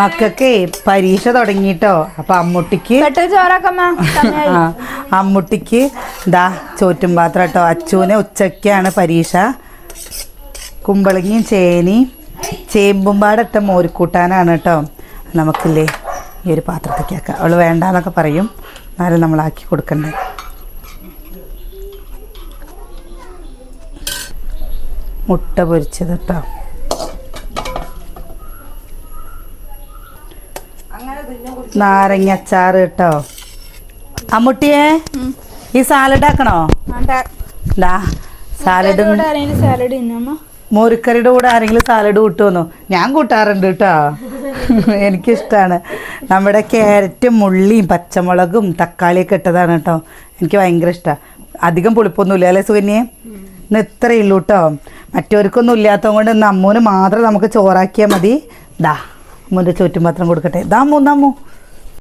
മക്കൾക്ക് പരീക്ഷ തുടങ്ങിട്ടോ. അപ്പൊ അമ്മുട്ടിക്ക്. അമ്മുട്ടിക്ക് ദാ ചോറ്റും പാത്രം കേട്ടോ. അച്ചുവിന് ഉച്ചക്കാണ് പരീക്ഷ. കുമ്പളങ്ങിയും ചേനി ചേമ്പും പാടിട്ട മോരിക്കൂട്ടാനാണ് കേട്ടോ. നമുക്കില്ലേ ഈ ഒരു പാത്രത്തേക്ക് ആക്കാം. അവൾ വേണ്ടാന്നൊക്കെ പറയും. എന്നാലും നമ്മളാക്കി കൊടുക്കണ്ടേ. മുട്ട പൊരിച്ചത് കേട്ടോ. നാരങ്ങ അച്ചാർ കേട്ടോ. അമ്മുട്ടിയെ ഈ സാലഡ് ആക്കണോ? സാലഡ് സാലഡ് മോരുക്കറിയുടെ കൂടെ ആരെങ്കിലും സാലഡ് കൂട്ടുമെന്നോ ഞാൻ കൂട്ടാറുണ്ട് കേട്ടോ. എനിക്കിഷ്ടമാണ് നമ്മുടെ ക്യാരറ്റും ഉള്ളിയും പച്ചമുളകും തക്കാളിയൊക്കെ ഇട്ടതാണ് കേട്ടോ. എനിക്ക് ഭയങ്കര ഇഷ്ടമാണ് അധികം പുളിപ്പൊന്നുമില്ല അല്ലേ സുകന്യെ? ഇന്ന് ഇത്രയേ ഉള്ളൂ കേട്ടോ. മറ്റവർക്കൊന്നും ഇല്ലാത്തത് കൊണ്ട് ഇന്ന് അമ്മൂന് മാത്രം നമുക്ക് ചോറാക്കിയാൽ മതി. ദാ. അമ്മൂന്റെ ചോറ്റും പാത്രം കൊടുക്കട്ടെ. ദാമു അമ്മു ദാ അമ്മു